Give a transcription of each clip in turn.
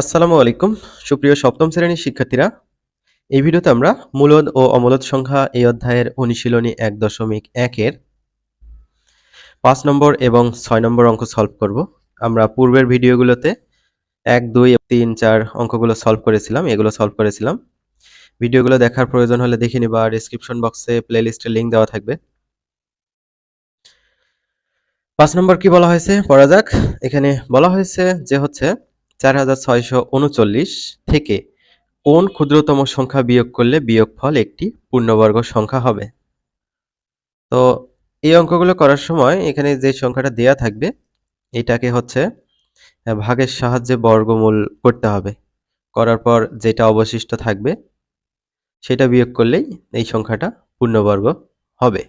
আসসালামু আলাইকুম। সুপ্রিয় সপ্তম শ্রেণির শিক্ষার্থীরা, এই ভিডিওতে আমরা মূলদ ও অমূলদ সংখ্যা এই অধ্যায়ের অনুশীলনী এক দশমিক একের পাঁচ নম্বর এবং ছয় নম্বর অঙ্ক সলভ করব। আমরা পূর্বের ভিডিওগুলোতে এক, দুই, তিন, চার অঙ্কগুলো সলভ করেছিলাম, এগুলো সলভ করেছিলাম। ভিডিওগুলো দেখার প্রয়োজন হলে দেখে নিবা ডিসক্রিপশন বক্সে প্লেলিস্টের লিঙ্ক দেওয়া থাকবে। পাঁচ নম্বর কি বলা হয়েছে? পড়া যাক। এখানে বলা হয়েছে যে হচ্ছে চার হাজার ছয়শো উনচল্লিশ থেকে কোন ক্ষুদ্রতম সংখ্যা বিয়োগ করলে বিয়োগফল একটি পূর্ণবর্গ সংখ্যা হবে? তো এই অঙ্কগুলো করার সময় এখানে যে সংখ্যাটা দেয়া থাকবে, এটাকে হচ্ছে ভাগের সাহায্যে বর্গমূল করতে হবে। করার পর যেটা অবশিষ্ট থাকবে, সেটা বিয়োগ করলেই এই সংখ্যাটা পূর্ণবর্গ হবে।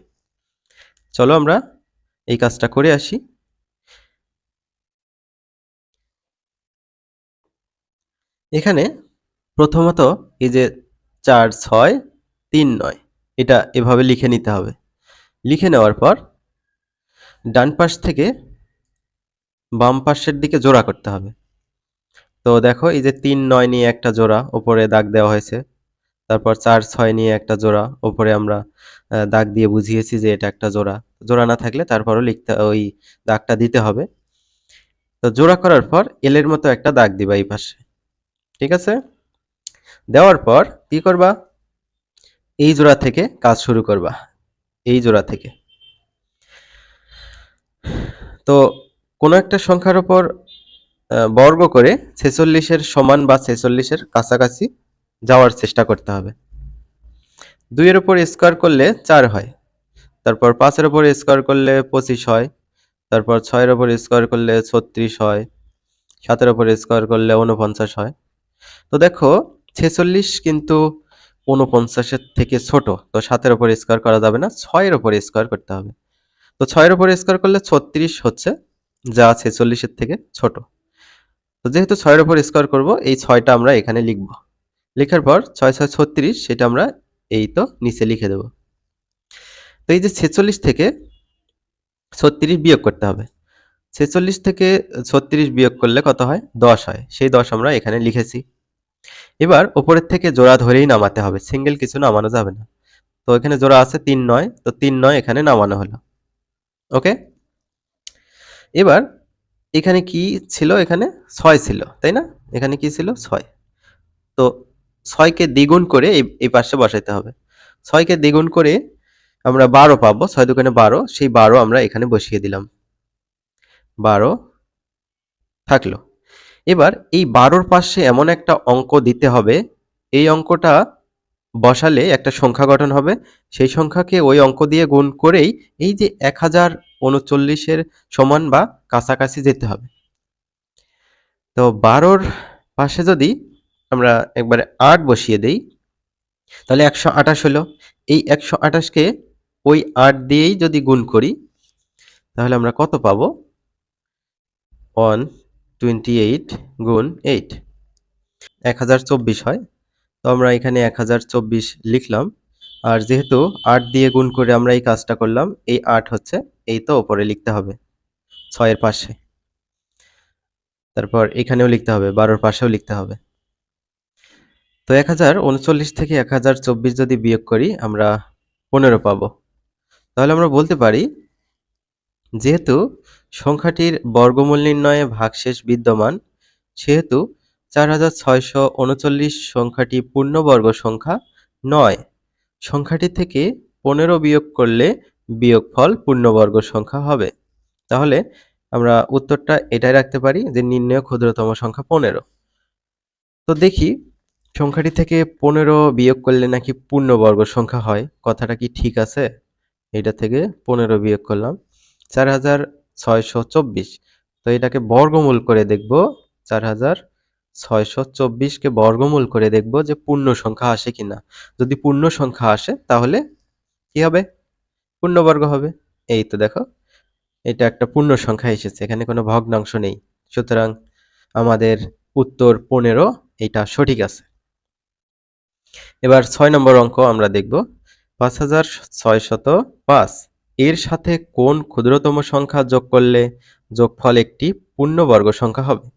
চলো আমরা এই কাজটা করে আসি। এখানে প্রথমত এই যে চার, ছয়, তিন, নয়, এটা এভাবে লিখে নিতে হবে। লিখে নেওয়ার পর ডান পাশ থেকে বাম পাশের দিকে জোড়া করতে হবে। তো দেখো এই যে তিন, নয় নিয়ে একটা জোড়া, ওপরে দাগ দেওয়া হয়েছে। তারপর চার, ছয় নিয়ে একটা জোড়া, ওপরে আমরা দাগ দিয়ে বুঝিয়েছি যে এটা একটা জোড়া। জোড়া না থাকলে তারপরও লিখতে, ওই দাগটা দিতে হবে। তো জোড়া করার পর এলের মতো একটা দাগ দিবা এই পাশে। ঠিক আছে? দেওয়ার পর কি করবা? এই জোড়া থেকে কাজ শুরু করবা। এই জোড়া থেকে। তো কোনো একটা সংখ্যার উপর বর্গ করে ছেচল্লিশের সমান বা ছেচল্লিশের কাছাকাছি যাওয়ার চেষ্টা করতে হবে। দুইয়ের উপর স্কোয়ার করলে চার হয়। তারপর পাঁচের উপর স্কোয়ার করলে পঁচিশ হয়। তারপর ছয়ের উপর স্কোয়ার করলে ছত্রিশ হয়। সাতের উপর স্কোয়ার করলে উনপঞ্চাশ হয়। তো দেখো, ছেচল্লিশ কিন্তু উনপঞ্চাশের থেকে ছোট, তো সাতের উপর স্কোয়ার করা যাবে না, ছয়ের উপর স্কোয়ার করতে হবে। তো ছয়ের উপর স্কোয়ার করলে ছত্রিশ হচ্ছে যা ছেচল্লিশের থেকে ছোট। তো যেহেতু ছয়ের উপর স্কোয়ার করব, এই ছয়টা আমরা এখানে লিখব। লেখার পর ছয় ছয় ছত্রিশ, সেটা আমরা এই তো নিচে লিখে দেব। তো এই যে ছেচল্লিশ থেকে ছত্রিশ বিয়োগ করতে হবে। ছেচল্লিশ থেকে ছত্রিশ বিয়োগ করলে কত হয়? দশ হয়। সেই দশ আমরা এখানে লিখেছি। এবার ওপরের থেকে জোড়া ধরেই নামাতে হবে। সিঙ্গেল কিছু নামানো যাবে না। তো এখানে জোড়া আছে তিন নয়। তো তিন নয় এখানে নামানো হলো। ওকে? এবার এখানে কি ছিল? এখানে ছয় ছিল, তাই না? এখানে কি ছিল? ছয়। তো ছয়কে দ্বিগুণ করে এই পাশে বসাইতে হবে। ছয়কে দ্বিগুণ করে আমরা বারো পাবো। ছয় দোকানে বারো, সেই বারো আমরা এখানে বসিয়ে দিলাম। বারো থাকল। এবার এই বারোর পাশে এমন একটা অঙ্ক দিতে হবে, এই অঙ্কটা বসালে একটা সংখ্যা গঠন হবে, সেই সংখ্যাকে ওই অঙ্ক দিয়ে গুণ করেই এই যে এক হাজার উনচল্লিশের সমান বা কাছাকাছি যেতে হবে। তো বারোর পাশে যদি আমরা একবারে আট বসিয়ে দেই, তাহলে একশো আঠাশ হলো। এই একশো আঠাশকে ওই আট দিয়েই যদি গুণ করি, তাহলে আমরা কত পাবো? ওয়ান টোয়েন্টি এইট গুণ এইট এক হাজার চব্বিশ হয়। তো আমরা এখানে এক হাজার চব্বিশ লিখলাম। আর যেহেতু আট দিয়ে গুণ করে আমরা এই কাজটা করলাম, এই আট হচ্ছে এই তো ওপরে লিখতে হবে, ছয়ের পাশে। তারপর এখানেও লিখতে হবে, বারোর পাশেও লিখতে হবে। তো এক হাজার উনচল্লিশ থেকে এক হাজার চব্বিশ যদি বিয়োগ করি, আমরা পনেরো পাবো। তাহলে আমরা বলতে পারি যেহেতু সংখ্যাটির বর্গমূল নির্ণয়ে ভাগশেষ বিদ্যমান, সেহেতু চার হাজার ছয়শো উনচল্লিশ সংখ্যাটি পূর্ণবর্গ সংখ্যা নয়। সংখ্যাটি থেকে পনেরো বিয়োগ করলে বিয়োগফল পূর্ণবর্গ সংখ্যা হবে। তাহলে আমরা উত্তরটা এটাই রাখতে পারি যে নির্ণয় ক্ষুদ্রতম সংখ্যা পনেরো। তো দেখি, সংখ্যাটি থেকে পনেরো বিয়োগ করলে নাকি পূর্ণবর্গ সংখ্যা হয়, কথাটা কি ঠিক আছে? এটা থেকে পনেরো বিয়োগ করলাম। চার হাজার ছয়শো চব্বিশ। তো এটাকে বর্গমূল করে দেখব, চার হাজার ছয়শো চব্বিশকে বর্গমূল করে দেখব যে পূর্ণ সংখ্যা আসে কিনা। যদি পূর্ণ সংখ্যা আসে, তাহলে কি হবে? পূর্ণবর্গ হবে। এই তো দেখো, এটা একটা পূর্ণ সংখ্যা এসেছে, এখানে কোনো ভগ্নাংশ নেই। সুতরাং আমাদের উত্তর পনেরো, এটা সঠিক আছে। এবার ছয় নম্বর অঙ্ক আমরা দেখব, পাঁচ হাজার ছয়শত পাঁচ। এর সাথে কোন ক্ষুদ্রতম সংখ্যা যোগ করলে যোগফল একটি পূর্ণবর্গ সংখ্যা হবে?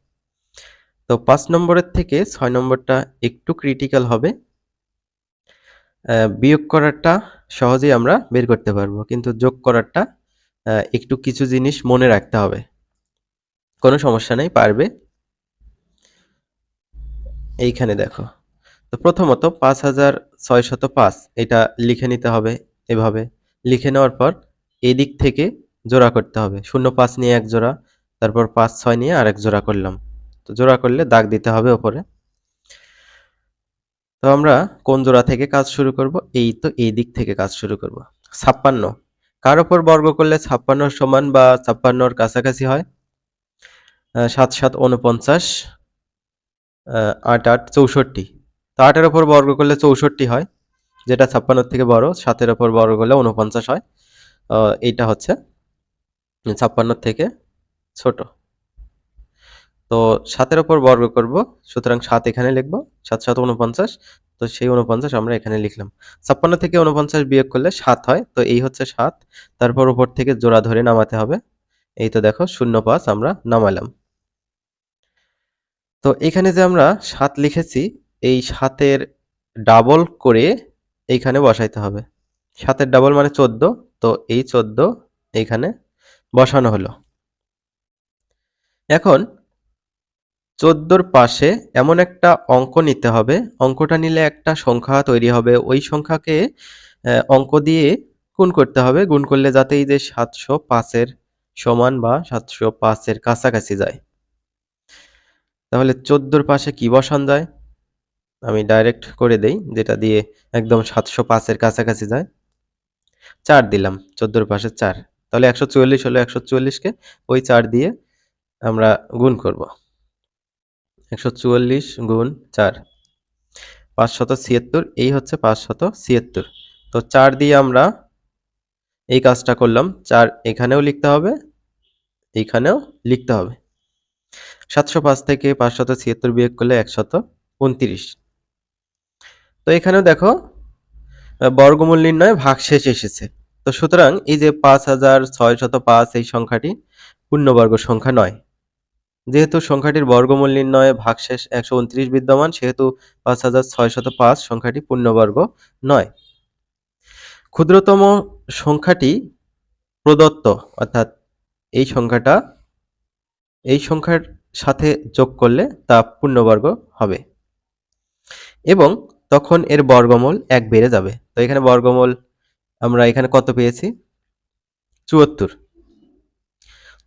তো পাঁচ নম্বরের থেকে ছয় নম্বরটা একটু ক্রিটিক্যাল হবে। বিয়োগ করারটা সহজেই আমরা বের করতে পারব, কিন্তু যোগ করারটা একটু কিছু জিনিস মনে রাখতে হবে। কোনো সমস্যা নেই, পারবে? এইখানে দেখো। তো প্রথমত পাঁচ হাজার ছয়শত পাঁচ, এটা লিখে নিতে হবে এভাবে। লিখে নেওয়ার পর এই দিক থেকে জোড়া করতে হবে। শূন্য পাঁচ নিয়ে এক জোড়া, তারপর পাঁচ ছয় নিয়ে আরেক জোড়া করলাম। তো জোড়া করলে দাগ দিতে হবে ওপরে। তো আমরা কোন জোড়া থেকে কাজ শুরু করব? এই তো এই দিক থেকে কাজ শুরু করব। ছাপ্পান্ন। কার ওপর বর্গ করলে ছাপ্পান্ন সমান বা ছাপ্পান্নর কাছাকাছি হয়? সাত সাত উনপঞ্চাশ আট আট চৌষট্টি। তো আটের ওপর বর্গ করলে চৌষট্টি হয়, যেটা ছাপ্পান্নর থেকে বড়, সাতের ওপর বর্গ করলে উনপঞ্চাশ হয়। এইটা হচ্ছে ছাপ্পান্ন থেকে ছোট। তো সাতের ওপর বর্গ করব, সুতরাং সাত এখানে লিখব, সাত সাত উনপঞ্চাশ তো সেই উনপঞ্চাশ আমরা এখানে লিখলাম। ছাপ্পান্ন থেকে উনপঞ্চাশ বিয়োগ করলে সাত হয়, তো এই হচ্ছে সাত, তারপর উপর থেকে জোড়া ধরে নামাতে হবে। এই তো দেখো, শূন্য পাঁচ আমরা নামালাম। তো এখানে যে আমরা সাত লিখেছি, এই সাতের ডাবল করে এইখানে বসাইতে হবে। সাতের ডাবল মানে চোদ্দ তো এই চোদ্দ এইখানে বসানো হলো। এখন চোদ্দোর পাশে এমন একটা অঙ্ক নিতে হবে। অঙ্কটা নিলে একটা সংখ্যা তৈরি হবে। ওই সংখ্যাকে অঙ্ক দিয়ে গুণ করতে হবে। গুণ করলে যাতে এই যে সাতশো পাঁচের সমান বা সাতশো পাঁচের কাছাকাছি যায়। তাহলে চোদ্দোর পাশে কি বসান যায়? আমি ডাইরেক্ট করে দেই, যেটা দিয়ে একদম সাতশো পাঁচের কাছাকাছি যায়। চার দিলাম, চোদ্দোর পাশে চার। তাহলে একশো চুয়াল্লিশ হলো একশো চুয়াল্লিশকে ওই চার দিয়ে আমরা গুণ করব। একশো চুয়াল্লিশ গুণ চার, পাঁচশত ছিয়াত্তর, এই হচ্ছে পাঁচশত ছিয়াত্তর। তো চার দিয়ে আমরা এই কাজটা করলাম, চার এখানেও লিখতে হবে, এইখানেও লিখতে হবে। সাতশো পাঁচ থেকে পাঁচশত ছিয়াত্তর বিয়োগ করলে একশত উনত্রিশ। তো এখানেও দেখো বর্গমূল নির্ণয় ভাগশেষ এসেছে। তো সুতরাং এই যে পাঁচ হাজার ছয়শত পাঁচ এই সংখ্যাটি পূর্ণবর্গ সংখ্যা নয়। যেহেতু সংখ্যাটির বর্গমূল নির্ণয়ে ভাগশেষ একশো উনত্রিশ বিদ্যমান, সেহেতু পাঁচ হাজার ছয়শত পাঁচ সংখ্যাটি পূর্ণবর্গ নয়। ক্ষুদ্রতম সংখ্যাটি প্রদত্ত, অর্থাৎ এই সংখ্যাটা, এই সংখ্যার সাথে যোগ করলে তা পূর্ণবর্গ হবে। এবং তখন এর বর্গমূল এক বেড়ে যাবে। তো এখানে বর্গমূল আমরা এখানে কত পেয়েছি? চুয়াত্তর।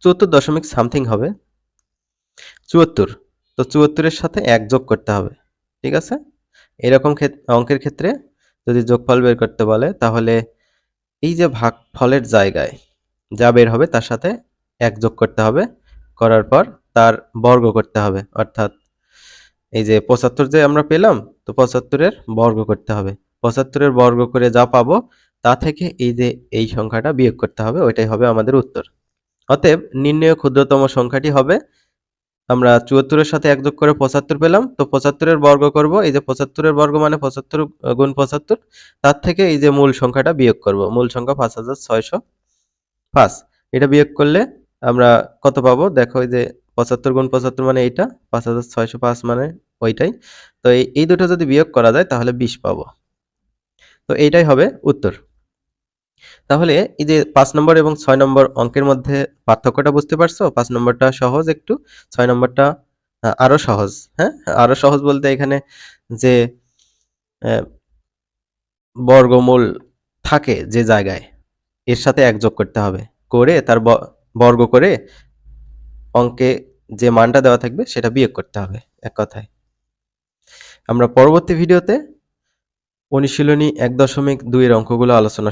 চুয়াত্তর দশমিক সামথিং হবে। চুয়াত্তর। তো চুয়াত্তরের সাথে এক যোগ করতে হবে। ঠিক আছে? এরকম অঙ্কের ক্ষেত্রে যদি যোগফল বের করতে বলে, তাহলে এই যে ভাগফলের জায়গায় যা বের হবে তার সাথে এক যোগ করতে হবে। করার পর তার বর্গ করতে হবে। অর্থাৎ এই যে পঁচাত্তর যে আমরা পেলাম, তো পঁচাত্তরের বর্গ করতে হবে। পঁচাত্তরের বর্গ করে যা পাবো, তা থেকে এই যে এই সংখ্যাটা বিয়োগ করতে হবে, ওইটাই হবে আমাদের উত্তর। অতএব নির্ণয় ক্ষুদ্রতম সংখ্যাটি হবে, আমরা চুয়াত্তরের সাথে এক যোগ করে পঁচাত্তর পেলাম, তো পঁচাত্তরের বর্গ করব, এই যে পঁচাত্তরের বর্গ মানে পঁচাত্তর গুণ পঁচাত্তর, তার থেকে এই যে মূল সংখ্যাটা বিয়োগ করব, মূল সংখ্যা পাঁচ হাজার ছয়শো পাঁচ। এটা বিয়োগ করলে আমরা কত পাবো? দেখো এই যে পঁচাত্তর গুণ পঁচাত্তর মানে এইটা, পাঁচ হাজার ছয়শো পাঁচ মানে ওইটাই। তো এই দুটো যদি বিয়োগ করা যায়, তাহলে বিশ পাবো। তো এইটাই হবে উত্তর। তাহলে এই যে পাঁচ নম্বর এবং ছয় নম্বর অঙ্কের মধ্যে পার্থক্যটা বুঝতে পারছ? পাঁচ নম্বরটা সহজ একটু, ছয় নম্বরটা আরও সহজ হ্যাঁ? আরও সহজ বলতে এখানে যে বর্গমূল থাকে যে জায়গায়, এর সাথে এক যোগ করতে হবে। করে তার বর্গ করে অঙ্কে যে মানটা দেওয়া থাকবে, সেটা বিয়োগ করতে হবে এক কথায়। আমরা পরবর্তী ভিডিওতে অনুশীলনী এক দশমিক দুইয়ের অঙ্কগুলো আলোচনা